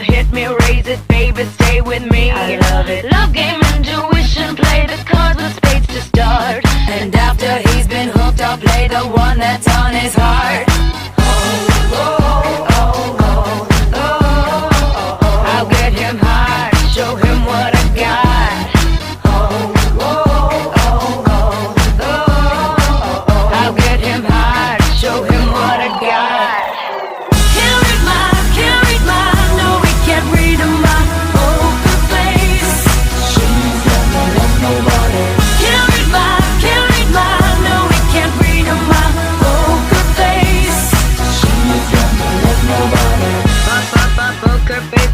hit me, raise it, baby, stay with me. I love it. Love game, intuition, play the cards with spades to start. And after he's been hooked, I'll play the one that's on his heart.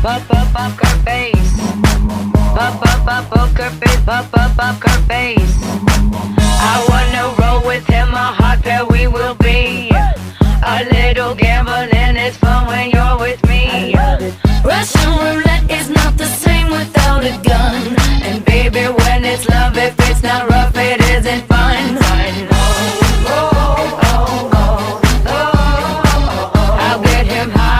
Pop, pop, poker face. Pop, pop, pop, poker face, pop, pop, poker face. I wanna roll with him, a hot pair we will be. A little gambling is fun when you're with me. Russian roulette is not the same without a gun. And baby, when it's love, if it's not rough, it isn't fun. I'll get him high,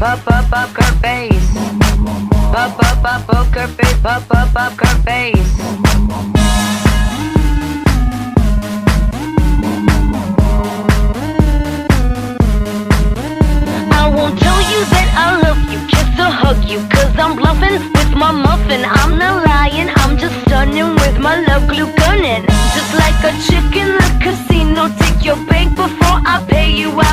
face, pop, pop, poker face. Pop, pop, pop, poker face, pop, pop, poker face. I won't tell you that I love you, just to hug you, cause I'm bluffing with my muffin. I'm not lying, I'm just stunning with my love glue gunning. Just like a chick in the casino, take your bank before I pay you out.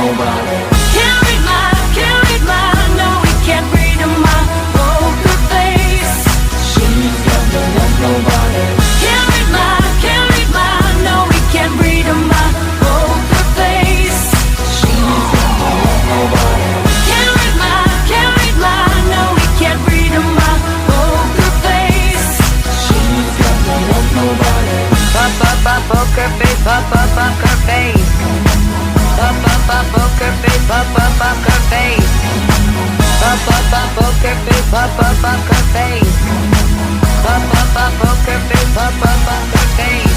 Never left nobody. Pop, pop, pop, poker face, pop, pop, poker face. Poker face, poker face. Poker face, poker face. Poker face.